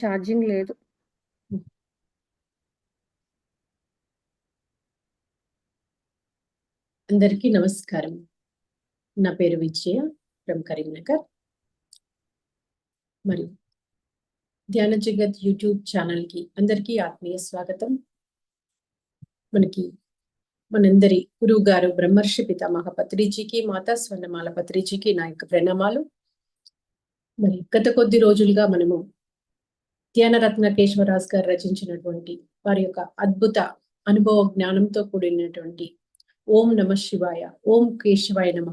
Charging లేదు. అందరికీ నమస్కారం. నా పేరు విజయ ఫ్రమ్ కరీంనగర్. మరి ధ్యాన జగత్ యూట్యూబ్ ఛానల్‌కి అందరికీ ఆత్మీయ స్వాగతం. మనకి మనందరి గురువు గారు బ్రహ్మర్షి పితామహ పత్రిజీకి, మాతా స్వర్ణమాల పత్రిజీకి నా యొక్క ప్రణామాలు. మరి గత కొద్ది రోజులుగా మనము ధ్యానరత్న కేశవరాజు గారు రచించినటువంటి వారి యొక్క అద్భుత అనుభవ జ్ఞానంతో కూడినటువంటి ఓం నమ శివాయ ఓం కేశవాయ నమ.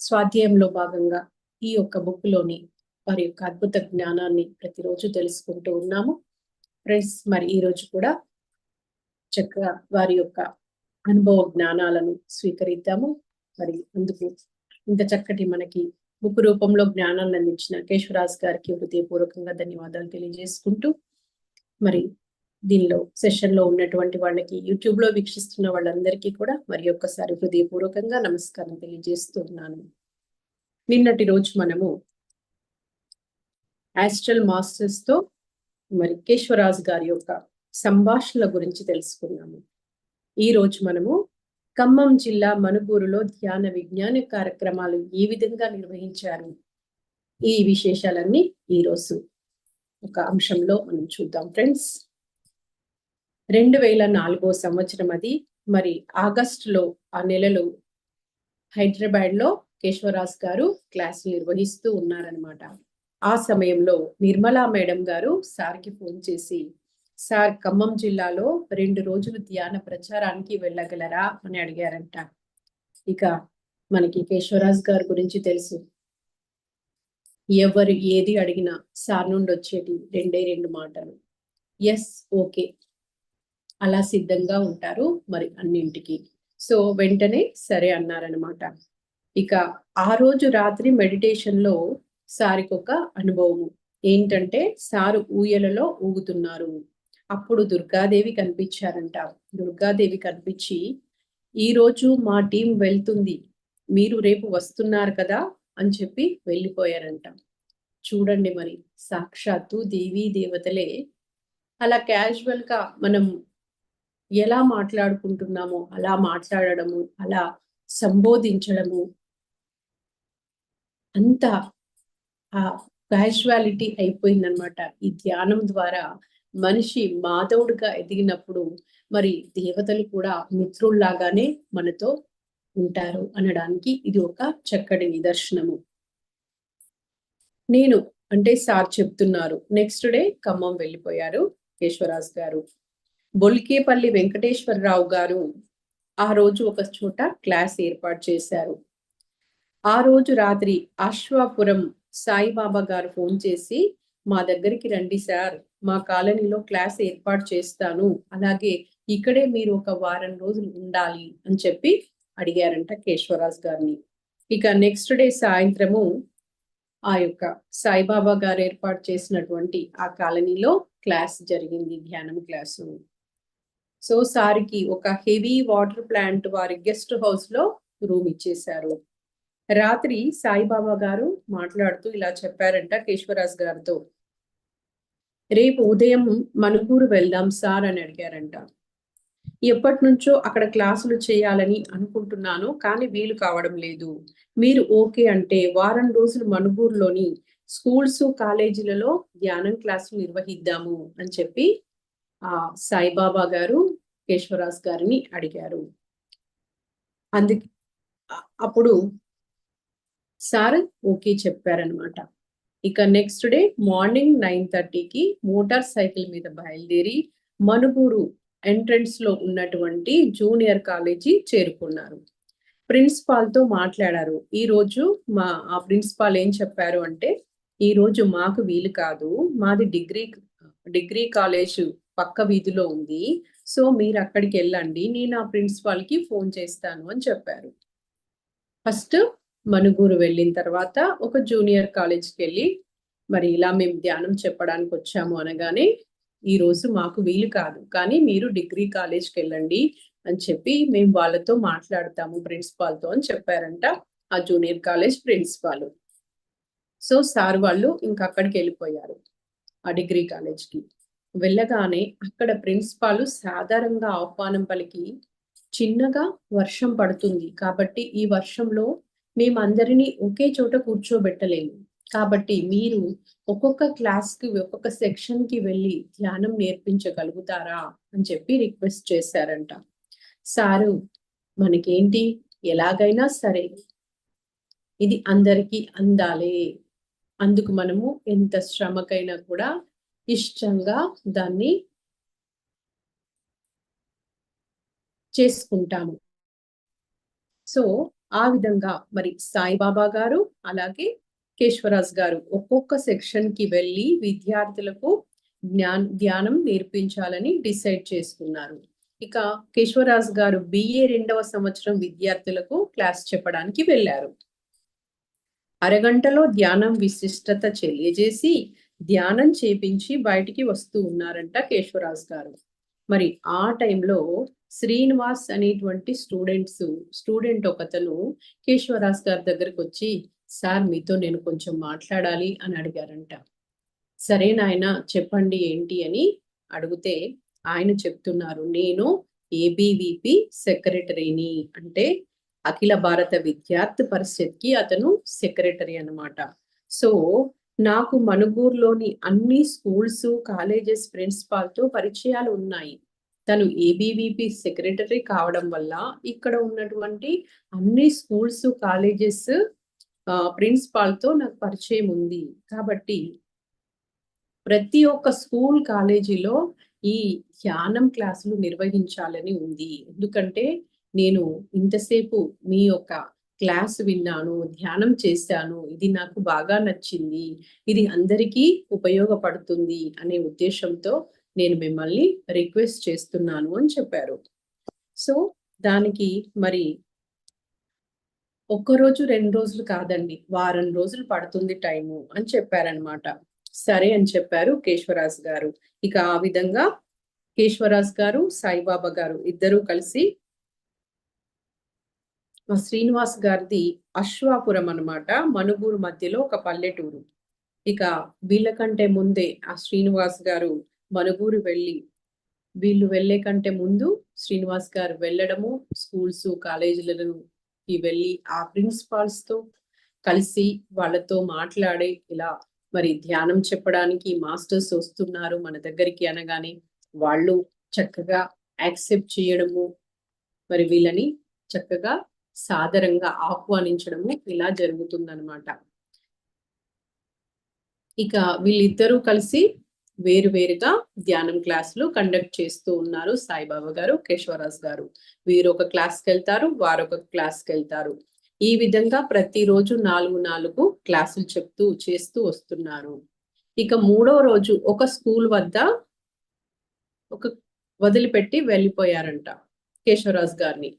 స్వాధ్యాయంలో భాగంగా ఈ యొక్క బుక్లోని వారి యొక్క అద్భుత జ్ఞానాన్ని ప్రతిరోజు తెలుసుకుంటూ ఉన్నాము. ఫ్రెండ్స్ మరి ఈ రోజు కూడా చక్కగా వారి యొక్క అనుభవ జ్ఞానాలను స్వీకరిద్దాము. మరి అందుకు ఇంత చక్కటి మనకి బుక్ రూపంలో జ్ఞానాన్ని అందించిన కేశవరాజ్ గారికి హృదయపూర్వకంగా ధన్యవాదాలు తెలియజేసుకుంటూ మరి దీనిలో సెషన్లో ఉన్నటువంటి వాళ్ళకి యూట్యూబ్లో వీక్షిస్తున్న వాళ్ళందరికీ కూడా మరి ఒక్కసారి హృదయపూర్వకంగా నమస్కారం తెలియజేస్తున్నాను. నిన్నటి రోజు మనము ఆస్ట్రల్ మాస్టర్స్తో మరి కేశవరాజ్ గారి యొక్క సంభాషణల గురించి తెలుసుకున్నాము. ఈ రోజు మనము ఖమ్మం జిల్లా మణుగూరులో ధ్యాన విజ్ఞాన కార్యక్రమాలు ఏ విధంగా నిర్వహించారు? ఈ విశేషాలన్నీ ఈరోజు ఒక అంశంలో మనం చూద్దాం ఫ్రెండ్స్. రెండు వేల నాలుగో సంవత్సరం అది. మరి ఆగస్టులో ఆ నెలలో హైదరాబాద్లో కేశవరాజ్ గారు క్లాసులు నిర్వహిస్తూ ఉన్నారనమాట ఆ సమయంలో నిర్మలా మేడం గారు సార్కి ఫోన్ చేసి సార్ ఖమ్మం జిల్లాలో రెండు రోజులు ధ్యాన ప్రచారానికి వెళ్ళగలరా అని అడిగారంట. ఇక మనకి కేశవరాజ్ గారి గురించి తెలుసు. ఎవరు ఏది అడిగినా సార్ నుండి వచ్చేటి రెండే రెండు మాటలు. Yes okay. అలా సిద్ధంగా ఉంటారు మరి అన్నింటికి. సో వెంటనే సరే అన్నారనమాట ఇక ఆ రోజు రాత్రి మెడిటేషన్లో సారికి ఒక అనుభవము. ఏంటంటే సారు ఊయలలో ఊగుతున్నారు. అప్పుడు దుర్గాదేవి కనిపించారంట దుర్గాదేవి కనిపించి ఈ రోజు మా టీం వెళ్తుంది. మీరు రేపు వస్తున్నారు కదా అని చెప్పి వెళ్ళిపోయారంట. చూడండి మరి సాక్షాత్తు దేవీ దేవతలే. అలా క్యాజువల్గా మనం ఎలా మాట్లాడుకుంటున్నామో అలా మాట్లాడడము అలా సంబోధించడము అంత ఆ క్యాజువాలిటీ అయిపోయిందనమాట ఈ ధ్యానం ద్వారా మనిషి మాధవుడిగా ఎదిగినప్పుడు మరి దేవతలు కూడా మిత్రుల్లాగానే మనతో ఉంటారు అనడానికి ఇది ఒక చక్కటి నిదర్శనము. నేను అంటే సార్ చెప్తున్నారు. నెక్స్ట్ డే ఖమ్మం వెళ్ళిపోయారు కేశవరాజ్ గారు. బొల్కేపల్లి వెంకటేశ్వరరావు గారు ఆ రోజు ఒక చోట క్లాస్ ఏర్పాటు చేశారు. ఆ రోజు రాత్రి అశ్వాపురం సాయిబాబా గారు ఫోన్ చేసి మా దగ్గరికి రండి సార్. మా కాలనీలో క్లాస్ ఏర్పాటు చేస్తాను. అలాగే ఇక్కడే మీరు ఒక వారం రోజులు ఉండాలి అని చెప్పి అడిగారంట కేశవరాజ్ గారిని. ఇక నెక్స్ట్ డే సాయంత్రము ఆ యొక్క సాయిబాబా గారు ఏర్పాటు చేసినటువంటి ఆ కాలనీలో క్లాస్ జరిగింది ధ్యానం క్లాసు. సో సార్కి ఒక హెవీ వాటర్ ప్లాంట్ వారి గెస్ట్ హౌస్లో రూమ్ ఇచ్చేశారు. రాత్రి సాయిబాబా గారు మాట్లాడుతూ ఇలా చెప్పారంట కేశ్వరాజ్ గారితో. రేపు ఉదయం మనుగూరు వెళ్దాం సార్ అని అడిగారంట. ఎప్పటి నుంచో అక్కడ క్లాసులు చేయాలని అనుకుంటున్నాను కానీ వీలు కావడం లేదు. మీరు ఓకే అంటే వారం రోజులు మనుగూరులోని స్కూల్స్ కాలేజీలలో ధ్యానం క్లాసులు నిర్వహిద్దాము అని చెప్పి ఆ సాయిబాబా గారు కేశ్వరాజ్ గారిని అడిగారు. అందుకే అప్పుడు సార్ ఓకే చెప్పారనమాట ఇక నెక్స్ట్ డే మార్నింగ్ నైన్ థర్టీకి మోటార్ సైకిల్ మీద బయలుదేరి మనుగూరు ఎంట్రన్స్లో ఉన్నటువంటి జూనియర్ కాలేజీ చేరుకున్నారు. ప్రిన్సిపాల్తో మాట్లాడారు. ఈ రోజు మా ఆ ప్రిన్సిపాల్ ఏం చెప్పారు అంటే ఈ రోజు మాకు వీలు కాదు మాది డిగ్రీ డిగ్రీ కాలేజ్ పక్క వీధిలో ఉంది సో మీరు అక్కడికి వెళ్ళండి నేను ఆ ప్రిన్సిపాల్కి ఫోన్ చేస్తాను అని చెప్పారు. ఫస్ట్ మనుగూరు వెళ్ళిన తర్వాత ఒక జూనియర్ కాలేజ్కి వెళ్ళి మరి ఇలా మేము ధ్యానం చెప్పడానికి వచ్చాము అనగానే ఈ రోజు మాకు వీలు కాదు కానీ మీరు డిగ్రీ కాలేజ్కి వెళ్ళండి అని చెప్పి మేము వాళ్ళతో మాట్లాడతాము ప్రిన్సిపాల్తో అని చెప్పారంట ఆ junior college principal. So sir వాళ్ళు ఇంకా అక్కడికి వెళ్ళిపోయారు ఆ డిగ్రీ కాలేజ్కి. వెళ్ళగానే అక్కడ ప్రిన్సిపాల్ సాధారణంగా ఆహ్వానం పలికి చిన్నగా వర్షం పడుతుంది కాబట్టి ఈ వర్షంలో మేమందరినీ ఒకే చోట కూర్చోబెట్టలేము. కాబట్టి మీరు ఒక్కొక్క క్లాస్కి ఒక్కొక్క సెక్షన్కి వెళ్ళి ధ్యానం నేర్పించగలుగుతారా అని చెప్పి రిక్వెస్ట్ చేశారంట. సారు మనకేంటి? ఎలాగైనా సరే ఇది అందరికీ అందాలే. అందుకు మనము ఎంత శ్రమకైనా కూడా ఇష్టంగా దాన్ని చేసుకుంటాము. సో ఆ విధంగా మరి సాయిబాబా గారు అలాగే కేశ్వరాజ్ గారు ఒక్కొక్క సెక్షన్కి వెళ్ళి విద్యార్థులకు జ్ఞాన్ ధ్యానం నేర్పించాలని డిసైడ్ చేసుకున్నారు. ఇక కేశ్వరాజ్ గారు బిఏ రెండవ సంవత్సరం విద్యార్థులకు క్లాస్ చెప్పడానికి వెళ్ళారు. అరగంటలో ధ్యానం విశిష్టత తెలియజేసి ధ్యానం చేపించి బయటికి వస్తూ ఉన్నారంట కేశవరాజ్ గారు. మరి ఆ టైంలో శ్రీనివాస్ అనేటువంటి స్టూడెంట్స్ స్టూడెంట్ ఒకతను కేశవరాజ్ గారి దగ్గరకు వచ్చి సార్ మీతో నేను కొంచెం మాట్లాడాలి అని అడిగారంట. సరే నాయన చెప్పండి ఏంటి అని అడిగితే ఆయన చెప్తున్నారు నేను ఏబీవీపీ సెక్రటరీని అంటే అఖిల భారత విద్యార్థి పరిషత్కి అతను సెక్రటరీ అనమాట సో నాకు మనుగూరులోని అన్ని స్కూల్స్ కాలేజెస్ ప్రిన్సిపాల్తో పరిచయాలు ఉన్నాయి. తను ఏబీవీపీ సెక్రటరీ కావడం వల్ల ఇక్కడ ఉన్నటువంటి అన్ని స్కూల్స్ కాలేజెస్ ప్రిన్సిపాల్తో నాకు పరిచయం ఉంది. కాబట్టి ప్రతి ఒక్క స్కూల్ కాలేజీలో ఈ ధ్యానం క్లాసులు నిర్వహించాలని ఉంది. ఎందుకంటే నేను ఇంతసేపు మీ యొక్క క్లాస్ విన్నాను ధ్యానం చేశాను ఇది నాకు బాగా నచ్చింది ఇది అందరికీ ఉపయోగపడుతుంది అనే ఉద్దేశంతో నేను మిమ్మల్ని రిక్వెస్ట్ చేస్తున్నాను అని చెప్పారు. సో దానికి మరి ఒక్కరోజు రెండు రోజులు కాదండి వారం రోజులు పడుతుంది టైము అని చెప్పారనమాట సరే అని చెప్పారు కేశవరాజు గారు. ఇక ఆ విధంగా కేశవరాజు గారు సాయిబాబా గారు ఇద్దరూ కలిసి శ్రీనివాస్ గారిది అశ్వాపురం అనమాట మనుగూరు మధ్యలో ఒక పల్లెటూరు. ఇక వీళ్ళకంటే ముందే ఆ శ్రీనివాస్ గారు మనుగూరు వెళ్ళి వీళ్ళు వెళ్ళే కంటే ముందు శ్రీనివాస్ గారు వెళ్ళడము స్కూల్స్ కాలేజీలను వెళ్ళి ఆ ప్రిన్సిపాల్స్తో కలిసి వాళ్ళతో మాట్లాడి ఇలా మరి ధ్యానం చెప్పడానికి మాస్టర్స్ వస్తున్నారు మన దగ్గరికి అనగానే వాళ్ళు చక్కగా యాక్సెప్ట్ చేయడము మరి వీళ్ళని చక్కగా సాదరంగా ఆహ్వానించడము ఇలా జరుగుతుందనమాట ఇక వీళ్ళిద్దరూ కలిసి వేరు వేరుగా ధ్యానం క్లాసులు కండక్ట్ చేస్తూ ఉన్నారు సాయిబాబా గారు కేశవరాజ్ గారు. వీరు ఒక క్లాస్కి వెళ్తారు వారు ఒక క్లాస్కి వెళ్తారు. ఈ విధంగా ప్రతిరోజు నాలుగు నాలుగు క్లాసులు చెప్తూ చేస్తూ వస్తున్నారు. ఇక మూడో రోజు ఒక స్కూల్ వద్ద ఒక వదిలిపెట్టి వెళ్ళిపోయారంట కేశవరాజ్ గారిని.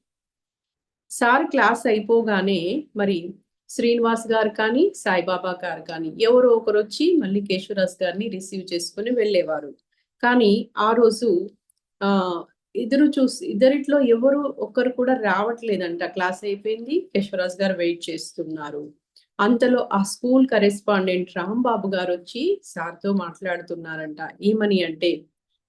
సార్ క్లాస్ అయిపోగానే మరి శ్రీనివాస్ గారు కానీ సాయిబాబా గారు కానీ ఎవరో ఒకరు వచ్చి మళ్ళీ కేశవరాజ్ గారిని రిసీవ్ చేసుకుని వెళ్ళేవారు. కానీ ఆ రోజు ఆ ఇద్దరు చూసి ఇద్దరిట్లో ఎవరు ఒక్కరు కూడా రావట్లేదంట. క్లాస్ అయిపోయింది కేశవరాజ్ గారు వెయిట్ చేస్తున్నారు. అంతలో ఆ స్కూల్ కరెస్పాండెంట్ రాంబాబు గారు వచ్చి సార్తో మాట్లాడుతున్నారంట. ఏమని అంటే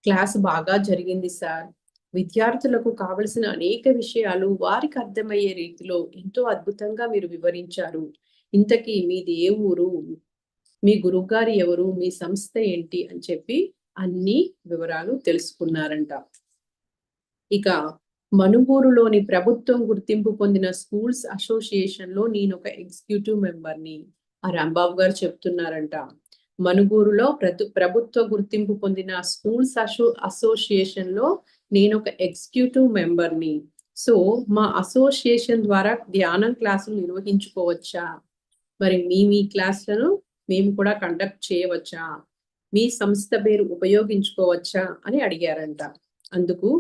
క్లాస్ బాగా జరిగింది సార్. విద్యార్థులకు కావలసిన అనేక విషయాలు వారికి అర్థమయ్యే రీతిలో ఎంతో అద్భుతంగా మీరు వివరించారు. ఇంతకీ మీది ఏ ఊరు మీ గురువుగారు ఎవరు మీ సంస్థ ఏంటి అని చెప్పి అన్ని వివరాలు తెలుసుకున్నారంట. ఇక మనుగూరులోని ప్రభుత్వం గుర్తింపు పొందిన స్కూల్స్ అసోసియేషన్లో నేను ఒక ఎగ్జిక్యూటివ్ మెంబర్ని ఆ రాంబాబు గారు చెప్తున్నారంట. మనుగూరులో ప్రభు ప్రభుత్వ గుర్తింపు పొందిన స్కూల్స్ అసో అసోసియేషన్లో నేను ఒక ఎగ్జిక్యూటివ్ మెంబర్ని. సో మా అసోసియేషన్ ద్వారా ధ్యానం క్లాసులు నిర్వహించుకోవచ్చా? మరి మీ మీ క్లాసులను మేము కూడా కండక్ట్ చేయవచ్చా? మీ సంస్థ పేరు ఉపయోగించుకోవచ్చా? అని అడిగారంట. అందుకు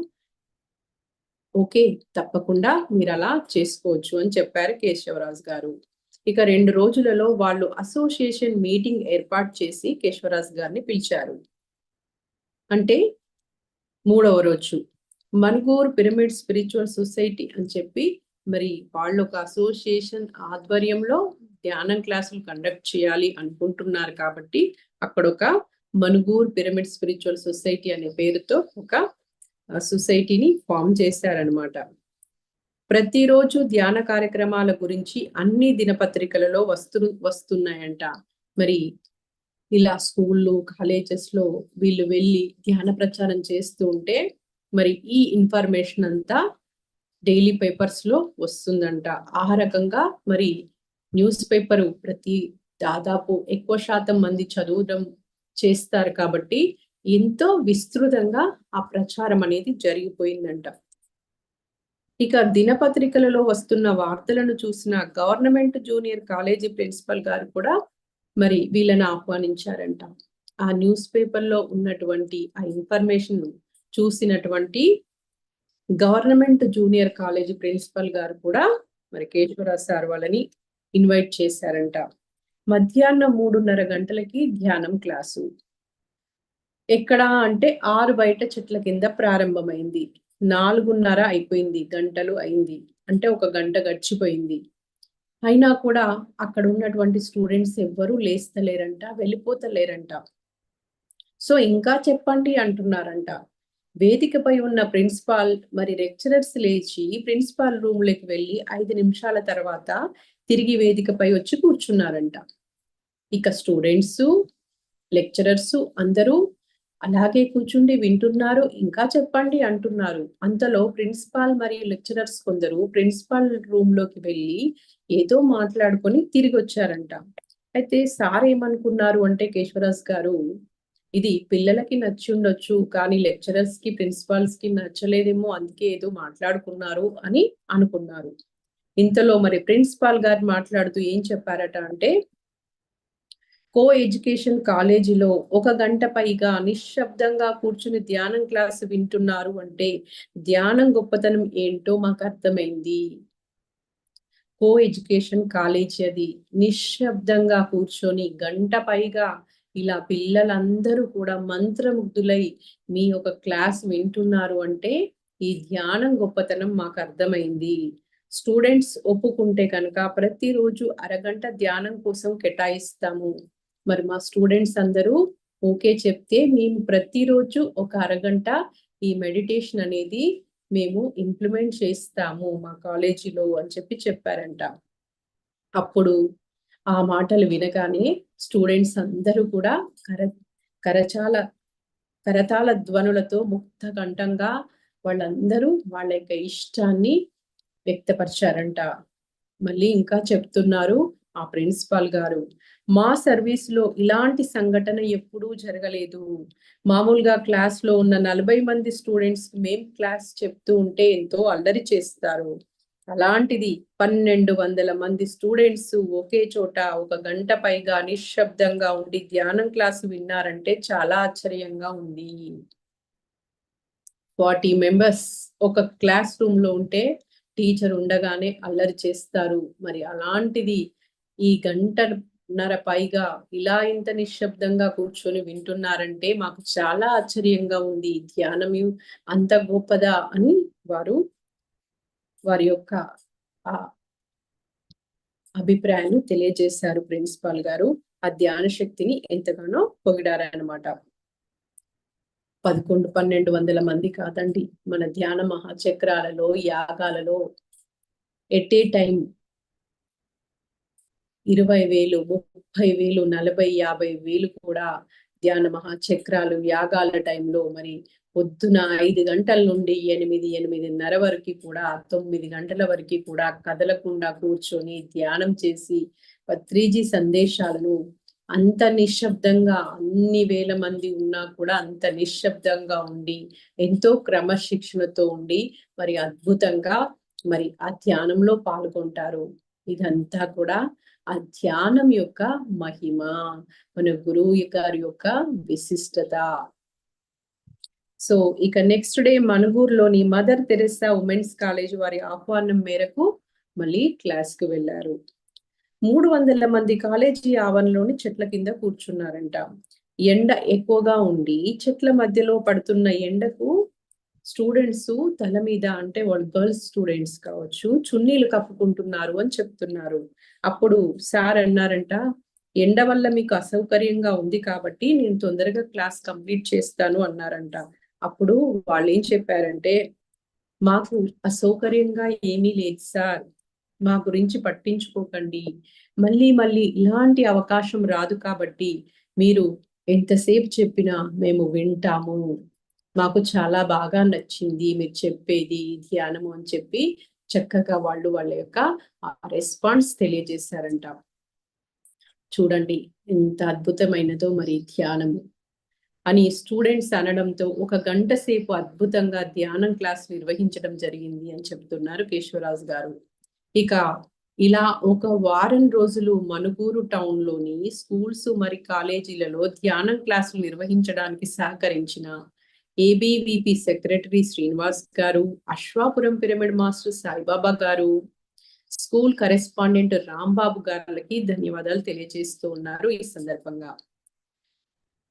ఓకే తప్పకుండా మీరు అలా చేసుకోవచ్చు అని చెప్పారు కేశవరాజు గారు. ఇక రెండు రోజులలో వాళ్ళు అసోసియేషన్ మీటింగ్ ఏర్పాటు చేసి కేశవరాజ్ గారిని పిలిచారు. అంటే మూడవ రోజు. మన్గూర్ పిరమిడ్ స్పిరిచువల్ సొసైటీ అని చెప్పి మరి వాళ్ళు ఒక అసోసియేషన్ ఆధ్వర్యంలో ధ్యానం క్లాసులు కండక్ట్ చేయాలి అనుకుంటున్నారు కాబట్టి అక్కడ ఒక మనుగూర్ పిరమిడ్ స్పిరిచువల్ సొసైటీ అనే పేరుతో ఒక సొసైటీని ఫామ్ చేశారనమాట ప్రతిరోజు ధ్యాన కార్యక్రమాల గురించి అన్ని దినపత్రికలలో వస్తు వస్తున్నాయంట. మరి ఇలా స్కూళ్ళు కాలేజెస్లో వీళ్ళు వెళ్ళి ధ్యాన ప్రచారం చేస్తూ ఉంటే మరి ఈ ఇన్ఫర్మేషన్ అంతా డైలీ పేపర్స్లో వస్తుందంట. ఆ రకంగా మరి న్యూస్ పేపర్ ప్రతి దాదాపు ఎక్కువ శాతం మంది చదవడం చేస్తారు కాబట్టి ఎంతో విస్తృతంగా ఆ ప్రచారం అనేది జరిగిపోయిందంట. ఇక దినపత్రికలలో వస్తున్న వార్తలను చూసిన గవర్నమెంట్ జూనియర్ కాలేజీ ప్రిన్సిపల్ గారు కూడా మరి వీళ్ళని ఆహ్వానించారంట. ఆ న్యూస్ పేపర్లో ఉన్నటువంటి ఆ ఇన్ఫర్మేషన్ చూసినటువంటి గవర్నమెంట్ జూనియర్ కాలేజీ ప్రిన్సిపల్ గారు కూడా మరి కేశవరాజ్ సార్ వాళ్ళని ఇన్వైట్ చేశారంట. మధ్యాహ్నం మూడున్నర గంటలకి ధ్యానం క్లాసు. ఎక్కడ అంటే ఆరు బయట చెట్ల కింద ప్రారంభమైంది. నాలుగున్నర అయిపోయింది గంటలు అయింది. అంటే ఒక గంట గడిచిపోయింది. అయినా కూడా అక్కడ ఉన్నటువంటి స్టూడెంట్స్ ఎవ్వరూ లేస్తలేరంట వెళ్ళిపోతలేరంట. సో ఇంకా చెప్పండి అంటున్నారంట. వేదికపై ఉన్న ప్రిన్సిపాల్ మరి లెక్చరర్స్ లేచి ప్రిన్సిపాల్ రూమ్లోకి వెళ్ళి ఐదు నిమిషాల తర్వాత తిరిగి వేదికపై వచ్చి కూర్చున్నారంట. ఇక స్టూడెంట్స్ లెక్చరర్స్ అందరూ అలాగే కూర్చుండి వింటున్నారు ఇంకా చెప్పండి అంటున్నారు. అంతలో ప్రిన్సిపాల్ మరియు లెక్చరర్స్ కొందరు ప్రిన్సిపాల్ రూమ్లోకి వెళ్ళి ఏదో మాట్లాడుకొని తిరిగి వచ్చారంట అయితే సార్ ఏమనుకున్నారు అంటే కేశవరాజ్ గారు ఇది పిల్లలకి నచ్చి ఉండొచ్చు కానీ లెక్చరర్స్కి ప్రిన్సిపాల్స్కి నచ్చలేదేమో అందుకే ఏదో మాట్లాడుకున్నారు అని అనుకున్నారు. ఇంతలో మరి ప్రిన్సిపాల్ గారు మాట్లాడుతూ ఏం చెప్పారట అంటే కో ఎడ్యుకేషన్ కాలేజీలో ఒక గంట పైగా నిశ్శబ్దంగా కూర్చుని ధ్యానం క్లాస్ వింటున్నారు అంటే ధ్యానం గొప్పతనం ఏంటో మాకు అర్థమైంది. కో ఎడ్యుకేషన్ కాలేజీ అది నిశ్శబ్దంగా కూర్చొని గంట పైగా ఇలా పిల్లలందరూ కూడా మంత్రముగ్ధులై మీ ఒక క్లాస్ వింటున్నారు అంటే ఈ ధ్యానం గొప్పతనం మాకు అర్థమైంది. స్టూడెంట్స్ ఒప్పుకుంటే కనుక ప్రతిరోజు అరగంట ధ్యానం కోసం కేటాయిస్తాము. మరి మా స్టూడెంట్స్ అందరూ ఓకే చెప్తే మేము ప్రతిరోజు ఒక అరగంట ఈ మెడిటేషన్ అనేది మేము ఇంప్లిమెంట్ చేస్తాము మా కాలేజీలో అని చెప్పి చెప్పారంట. అప్పుడు ఆ మాటలు వినగానే స్టూడెంట్స్ అందరూ కూడా కర కరచాల కరతాళ ధ్వనులతో ముక్త కంఠంగా వాళ్ళందరూ వాళ్ళ యొక్క ఇష్టాన్ని వ్యక్తపరిచారంట. మళ్ళీ ఇంకా చెప్తున్నారు ఆ ప్రిన్సిపాల్ గారు మా సర్వీస్లో ఇలాంటి సంఘటన ఎప్పుడూ జరగలేదు. మామూలుగా క్లాస్లో ఉన్న నలభై మంది స్టూడెంట్స్ మేం క్లాస్ చెప్తూ ఉంటే ఎంతో అల్లరి చేస్తారు. అలాంటిది పన్నెండు వందల మంది స్టూడెంట్స్ ఒకే చోట ఒక గంట పైగా నిశ్శబ్దంగా ఉండి ధ్యానం క్లాసు విన్నారంటే చాలా ఆశ్చర్యంగా ఉంది. ఫార్టీ మెంబర్స్ ఒక క్లాస్ రూమ్లో ఉంటే టీచర్ ఉండగానే అల్లరి చేస్తారు. మరి అలాంటిది ఈ గంటన్నర పైగా ఇలా ఇంత నిశ్శబ్దంగా కూర్చొని వింటున్నారంటే మాకు చాలా ఆశ్చర్యంగా ఉంది. ధ్యానం అంత గొప్పదా అని వారు వారి యొక్క ఆ అభిప్రాయాన్ని తెలియజేశారు ప్రిన్సిపాల్ గారు. ఆ ధ్యాన శక్తిని ఎంతగానో పొగిడారనమాట పదకొండు పన్నెండు వందల మంది కాదండి. మన ధ్యాన మహాచక్రాలలో యాగాలలో ఎట్ ఏ టైం ఇరవై వేలు ముప్పై వేలు నలభై యాభై వేలు కూడా ధ్యాన మహాచక్రాలు యాగాల టైంలో మరి పొద్దున ఐదు గంటల నుండి ఎనిమిది ఎనిమిదిన్నర వరకు కూడా తొమ్మిది గంటల వరకు కూడా కదలకుండా కూర్చొని ధ్యానం చేసి త్రీజీ సందేశాలను అంత నిశ్శబ్దంగా అన్ని వేల మంది ఉన్నా కూడా అంత నిశ్శబ్దంగా ఉండి ఎంతో క్రమశిక్షణతో ఉండి మరి అద్భుతంగా మరి ఆ ధ్యానంలో పాల్గొంటారు. ఇదంతా కూడా ఆ ధ్యానం యొక్క మహిమ మన గురువు గారి యొక్క విశిష్టత. సో ఇక నెక్స్ట్ డే మనుగూరులోని మదర్ తెరెసా ఉమెన్స్ కాలేజ్ వారి ఆహ్వానం మేరకు మళ్ళీ క్లాస్కి వెళ్ళారు. మూడు వందల మంది కాలేజీ ఆవరణలోని చెట్ల కింద కూర్చున్నారంట. ఎండ ఎక్కువగా ఉండి చెట్ల మధ్యలో పడుతున్న ఎండకు స్టూడెంట్స్ తల మీద అంటే వాళ్ళు గర్ల్స్ స్టూడెంట్స్ కావచ్చు చున్నీలు కప్పుకుంటున్నారు అని చెప్తున్నారు. అప్పుడు సార్ అన్నారంట ఎండ వల్ల మీకు అసౌకర్యంగా ఉంది కాబట్టి నేను తొందరగా క్లాస్ కంప్లీట్ చేస్తాను అన్నారంట. అప్పుడు వాళ్ళు ఏం చెప్పారంటే మాకు అసౌకర్యంగా ఏమీ లేదు సార్ మా గురించి పట్టించుకోకండి. మళ్ళీ మళ్ళీ ఇలాంటి అవకాశం రాదు కాబట్టి మీరు ఎంతసేపు చెప్పినా మేము వింటాము. మాకు చాలా బాగా నచ్చింది మీరు చెప్పేది ధ్యానము అని చెప్పి చక్కగా వాళ్ళు వాళ్ళ యొక్క రెస్పాన్స్ తెలియజేశారంట. చూడండి ఎంత అద్భుతమైనదో మరి ధ్యానము. అని స్టూడెంట్స్ అనడంతో ఒక గంట సేపు అద్భుతంగా ధ్యానం క్లాస్ నిర్వహించడం జరిగింది అని చెప్తున్నారు కేశవరాజ్ గారు. ఇక ఇలా ఒక వారం రోజులు మనుగూరు టౌన్లోని స్కూల్స్ మరి కాలేజీలలో ధ్యానం క్లాసులు నిర్వహించడానికి సహకరించిన ఏబీవీపీ సెక్రటరీ శ్రీనివాస్ గారు అశ్వాపురం పిరమిడ్ మాస్టర్ సాయిబాబా గారు స్కూల్ కరెస్పాండెంట్ రాంబాబు గారికి ధన్యవాదాలు తెలియజేస్తూ ఉన్నారు ఈ సందర్భంగా.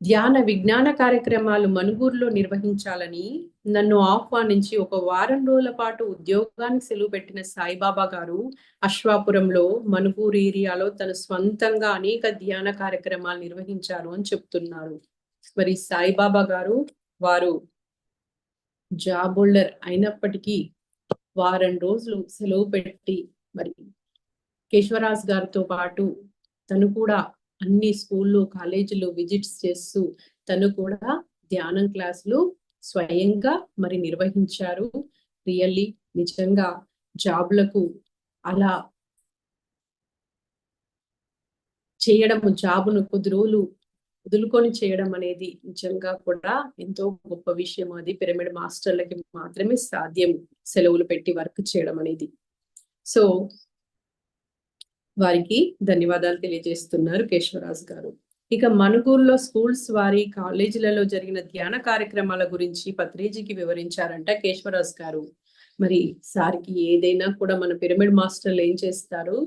ధ్యాన విజ్ఞాన కార్యక్రమాలు మనుగూరులో నిర్వహించాలని నన్ను ఆహ్వానించి ఒక వారం రోజుల పాటు ఉద్యోగానికి సెలవు పెట్టిన సాయిబాబా గారు అశ్వాపురంలో మనుగూరు ఏరియాలో తన స్వంతంగా అనేక ధ్యాన కార్యక్రమాలు నిర్వహించారు అని చెప్తున్నారు. మరి సాయిబాబా గారు వారు జాబ్ హోల్డర్ అయినప్పటికీ వారం రోజులు సెలవు పెట్టి మరి కేశవరాజ్ గారితో పాటు తను కూడా అన్ని స్కూళ్ళు కాలేజీలు విజిట్స్ చేస్తూ తను కూడా ధ్యానం క్లాసులు స్వయంగా మరి నిర్వహించారు. రియల్లీ నిజంగా జాబ్లకు అలా చేయడము జాబును కొద్ది రోజులు వదులుకొని చేయడం అనేది నిజంగా కూడా ఎంతో గొప్ప విషయం. అది పిరమిడ్ మాస్టర్లకి మాత్రమే సాధ్యం సెలవులు పెట్టి వర్క్ చేయడం అనేది. సో వారికి ధన్యవాదాలు తెలియజేస్తున్నారు కేశవరాజ్ గారు. ఇక మణుగూరులో స్కూల్స్ వారి కాలేజీలలో జరిగిన ధ్యాన కార్యక్రమాల గురించి పత్రేజీకి వివరించారంట కేశవరాజ్ గారు. మరి సార్కి ఏదైనా కూడా మన పిరమిడ్ మాస్టర్లు ఏం చేస్తారు?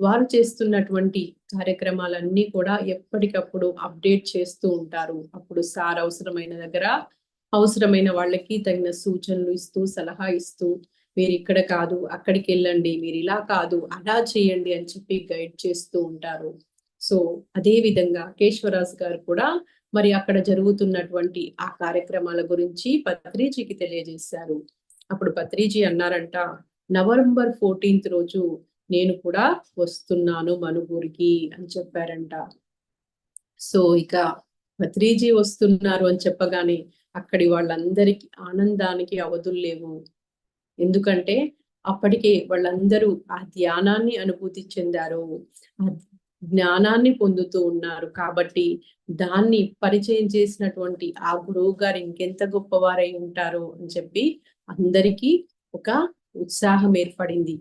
వారు చేస్తున్నటువంటి కార్యక్రమాలన్నీ కూడా ఎప్పటికప్పుడు అప్డేట్ చేస్తూ ఉంటారు. అప్పుడు సార్ అవసరమైన దగ్గర అవసరమైన వాళ్ళకి తగిన సూచనలు ఇస్తూ సలహా ఇస్తూ మీరు ఇక్కడ కాదు అక్కడికి వెళ్ళండి మీరు ఇలా కాదు అలా చేయండి అని చెప్పి గైడ్ చేస్తూ ఉంటారు. సో అదే విధంగా కేశవరాజు గారు కూడా మరి అక్కడ జరుగుతున్నటువంటి ఆ కార్యక్రమాల గురించి పత్రిజీకి తెలియజేశారు. అప్పుడు పత్రిజీ అన్నారంట నవంబర్ ఫోర్టీన్త్ రోజు నేను కూడా వస్తున్నాను మనుగూరికి అని చెప్పారంట. సో ఇక భత్రీజీ వస్తున్నారు అని చెప్పగానే అక్కడి వాళ్ళందరికీ ఆనందానికి అవధులు లేవు. ఎందుకంటే అప్పటికే వాళ్ళందరూ ఆ ధ్యానాన్ని అనుభూతి చెందారు. ఆ జ్ఞానాన్ని పొందుతూ ఉన్నారు. కాబట్టి దాన్ని పరిచయం చేసినటువంటి ఆ గురువు గారు ఇంకెంత గొప్పవారై ఉంటారు అని చెప్పి అందరికీ ఒక ఉత్సాహం ఏర్పడింది.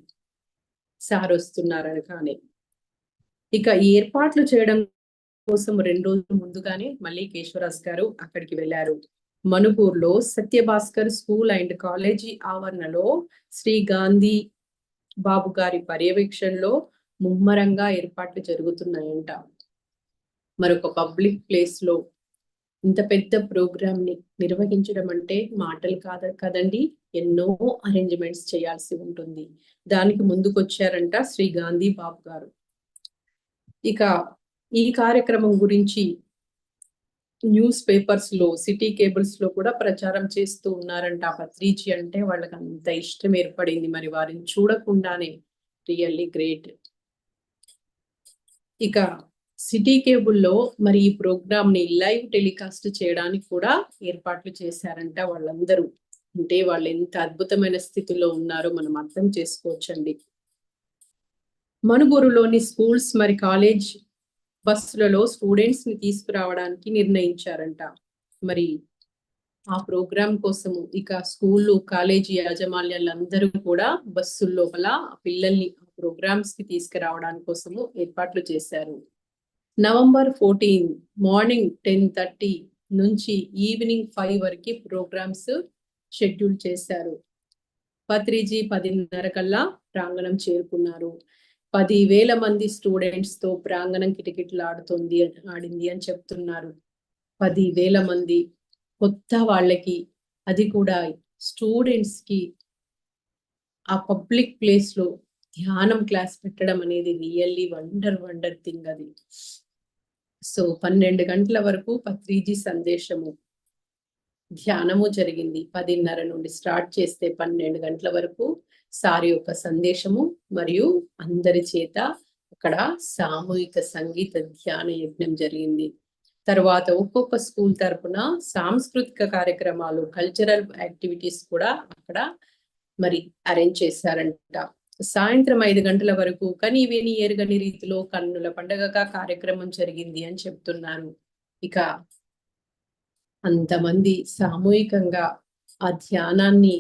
సార్ వస్తున్నారని కానీ. ఇక ఏర్పాట్లు చేయడం కోసం రెండు రోజులు ముందుగానే మళ్ళీ కేశవరాజ్ గారు అక్కడికి వెళ్ళారు. మణుపూర్లో సత్యభాస్కర్ స్కూల్ అండ్ కాలేజీ ఆవరణలో శ్రీ గాంధీ బాబు గారి పర్యవేక్షణలో ముమ్మరంగా ఏర్పాట్లు జరుగుతున్నాయంట. మరొక పబ్లిక్ ప్లేస్లో ఇంత పెద్ద ప్రోగ్రామ్ని నిర్వహించడం అంటే మాటలు కాద కదండి. ఎన్నో అరేంజ్మెంట్స్ చేయాల్సి ఉంటుంది. దానికి ముందుకొచ్చారంట శ్రీ గాంధీ బాబు గారు. ఇక ఈ కార్యక్రమం గురించి న్యూస్ పేపర్స్లో సిటీ కేబుల్స్లో కూడా ప్రచారం చేస్తూ ఉన్నారంట ఆ పత్రిచి అంటే వాళ్ళకి అంత ఇష్టం ఏర్పడింది మరి వారిని చూడకుండానే. Really great. ఇక సిటీ కేబుల్లో మరి ఈ ప్రోగ్రామ్ని లైవ్ టెలికాస్ట్ చేయడానికి కూడా ఏర్పాట్లు చేశారంట వాళ్ళందరూ. అంటే వాళ్ళు ఎంత అద్భుతమైన స్థితిలో ఉన్నారో మనం అర్థం చేసుకోవచ్చండి. మనుగూరులోని స్కూల్స్ మరి కాలేజ్ బస్సులలో స్టూడెంట్స్ని తీసుకురావడానికి నిర్ణయించారంట. మరి ఆ ప్రోగ్రామ్ కోసము ఇక స్కూళ్ళు కాలేజీ యాజమాన్యాలందరూ కూడా బస్సుల లోపల పిల్లల్ని ప్రోగ్రామ్స్కి తీసుకురావడానికి కోసము ఏర్పాట్లు చేశారు. November fourteen morning ten thirty నుంచి ఈవినింగ్ ఫైవ్ వరకు ప్రోగ్రామ్స్ షెడ్యూల్ చేశారు. పత్రిజీ పదిన్నర కల్లా ప్రాంగణం చేరుకున్నారు. పది వేల మంది స్టూడెంట్స్తో ప్రాంగణం కిటకిటలాడుతోంది ఆడింది అని చెప్తున్నారు. పది వేల మంది కొత్త వాళ్ళకి అది కూడా స్టూడెంట్స్కి ఆ పబ్లిక్ ప్లేస్లో ధ్యానం క్లాస్ పెట్టడం అనేది రియల్లీ వండర్ వండర్ థింగ్ అది. సో పన్నెండు గంటల వరకు పత్రిజీ సందేశము ధ్యానము జరిగింది. పదిన్నర నుండి స్టార్ట్ చేస్తే పన్నెండు గంటల వరకు సారి యొక్క సందేశము మరియు అందరి చేత అక్కడ సామూహిక సంగీత ధ్యాన యజ్ఞం జరిగింది. తర్వాత ఒక్కొక్క స్కూల్ తరపున సాంస్కృతిక కార్యక్రమాలు కల్చరల్ యాక్టివిటీస్ కూడా అక్కడ మరి అరేంజ్ చేశారంట. సాయంత్రం ఐదు గంటల వరకు కని విని ఎరుగని రీతిలో కన్నుల పండగగా కార్యక్రమం జరిగింది అని చెప్తున్నారు. ఇక అంతమంది సామూహికంగా ఆ ధ్యానాన్ని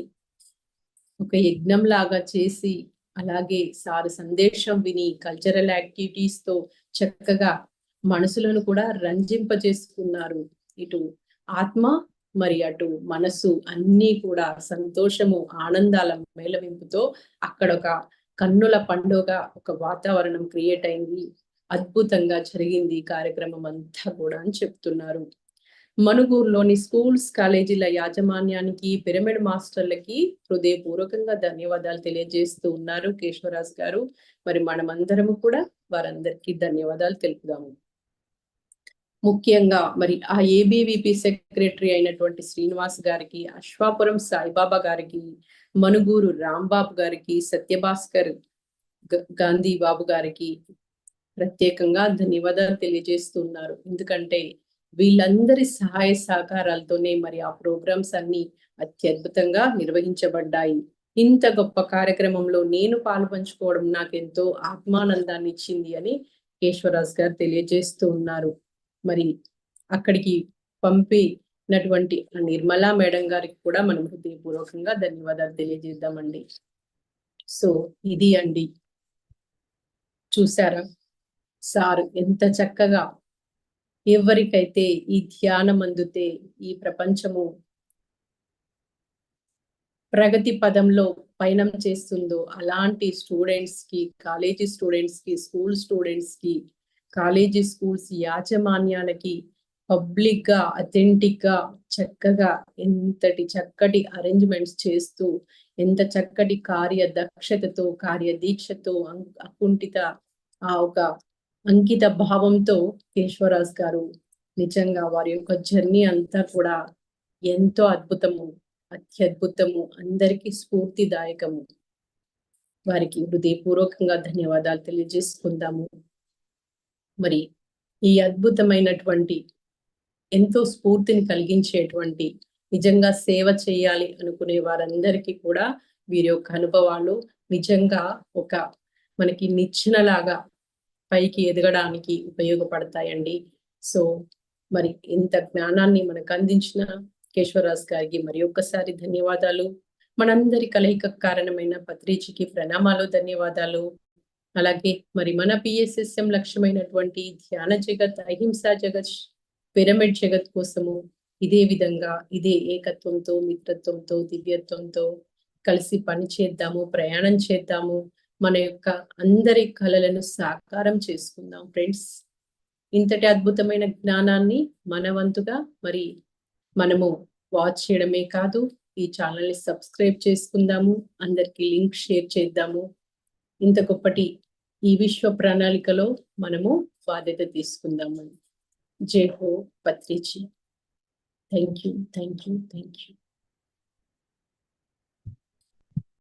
ఒక యజ్ఞం లాగా చేసి అలాగే సారు సందేశం విని కల్చరల్ యాక్టివిటీస్తో చక్కగా మనసులను కూడా రంజింపజేసుకున్నారు. ఇటు ఆత్మ మరి అటు మనసు అన్నీ కూడా సంతోషము ఆనందాల మేళవింపుతో అక్కడ ఒక కన్నుల పండుగ ఒక వాతావరణం క్రియేట్ అయింది. అద్భుతంగా జరిగింది కార్యక్రమం అంతా కూడా అని చెప్తున్నారు. మనుగూరులోని స్కూల్స్ కాలేజీల యాజమాన్యానికి పిరమిడ్ మాస్టర్లకి హృదయపూర్వకంగా ధన్యవాదాలు తెలియజేస్తూ ఉన్నారు కేశవరాజ్ గారు. మరి మనమందరము కూడా వారందరికీ ధన్యవాదాలు తెలుపుదాము. ముఖ్యంగా మరి ఆ ఏబీవీపీ సెక్రటరీ అయినటువంటి శ్రీనివాస్ గారికి అశ్వాపురం సాయిబాబా గారికి మనుగూరు రాంబాబు గారికి సత్యభాస్కర్ గాంధీ బాబు గారికి ప్రత్యేకంగా ధన్యవాదాలు తెలియజేస్తున్నారు. ఎందుకంటే వీళ్ళందరి సహాయ సహకారాలతోనే మరి ఆ ప్రోగ్రామ్స్ అన్ని అత్యద్భుతంగా నిర్వహించబడ్డాయి. ఇంత గొప్ప కార్యక్రమంలో నేను పాలుపంచుకోవడం నాకెంతో నాకు ఎంతో ఆత్మానందాన్ని ఇచ్చింది అని కేశ్వరాజ్ గారు తెలియజేస్తూ ఉన్నారు. మరి అక్కడికి పంపినటువంటి నిర్మలా మేడం గారికి కూడా మనం హృదయపూర్వకంగా ధన్యవాదాలు తెలియజేద్దామండి. సో ఇది అండి. చూసారా? సార్ ఎంత చక్కగా ఎవరికైతే ఈ ధ్యానం అందితే ఈ ప్రపంచము ప్రగతి పదంలో పయనం చేస్తుందో అలాంటి స్టూడెంట్స్కి కాలేజీ స్టూడెంట్స్కి స్కూల్ స్టూడెంట్స్కి కాలేజీ స్కూల్స్ యాజమాన్యాలకి పబ్లిక్గా అథెంటిక్గా చక్కగా ఎంతటి చక్కటి అరేంజ్మెంట్స్ చేస్తూ ఎంత చక్కటి కార్య దక్షతతో కార్య దీక్షతో అకుంఠిత ఆ ఒక అంకిత భావంతో కేశ్వరాజ్ గారు నిజంగా వారి యొక్క జర్నీ అంతా కూడా ఎంతో అద్భుతము అత్యద్భుతము అందరికీ స్ఫూర్తిదాయకము. వారికి హృదయపూర్వకంగా ధన్యవాదాలు తెలియజేసుకుందాము. మరి ఈ అద్భుతమైనటువంటి ఎంతో స్ఫూర్తిని కలిగించేటువంటి నిజంగా సేవ చేయాలి అనుకునే వారందరికీ కూడా వీరి యొక్క అనుభవాలు నిజంగా ఒక మనకి నిచ్చెనలాగా పైకి ఎదగడానికి ఉపయోగపడతాయండి. సో మరి ఇంత జ్ఞానాన్ని మనకు అందించిన కేశవరాజ్ గారికి మరి ఒక్కసారి ధన్యవాదాలు. మనందరి కలయిక కారణమైన పత్రిచికి ప్రణామాలు ధన్యవాదాలు. అలాగే మరి మన పిఎస్ఎస్ఎం లక్ష్యమైనటువంటి ధ్యాన జగత్ అహింసా జగత్ పిరమిడ్ జగత్ కోసము ఇదే విధంగా ఇదే ఏకత్వంతో మిత్రత్వంతో దివ్యత్వంతో కలిసి పని చేద్దాము ప్రయాణం చేద్దాము మన యొక్క అందరి కళలను సాకారం చేసుకుందాం ఫ్రెండ్స్. ఇంతటి అద్భుతమైన జ్ఞానాన్ని మన వంతుగా మరి మనము వాచ్ చేయడమే కాదు ఈ ఛానల్ని సబ్స్క్రైబ్ చేసుకుందాము అందరికి లింక్ షేర్ చేద్దాము. ఇంత గొప్పటి ఈ విశ్వ ప్రణాళికలో మనము బాధ్యత తీసుకుందామని. జై హో పత్రిచి thank you thank you thank you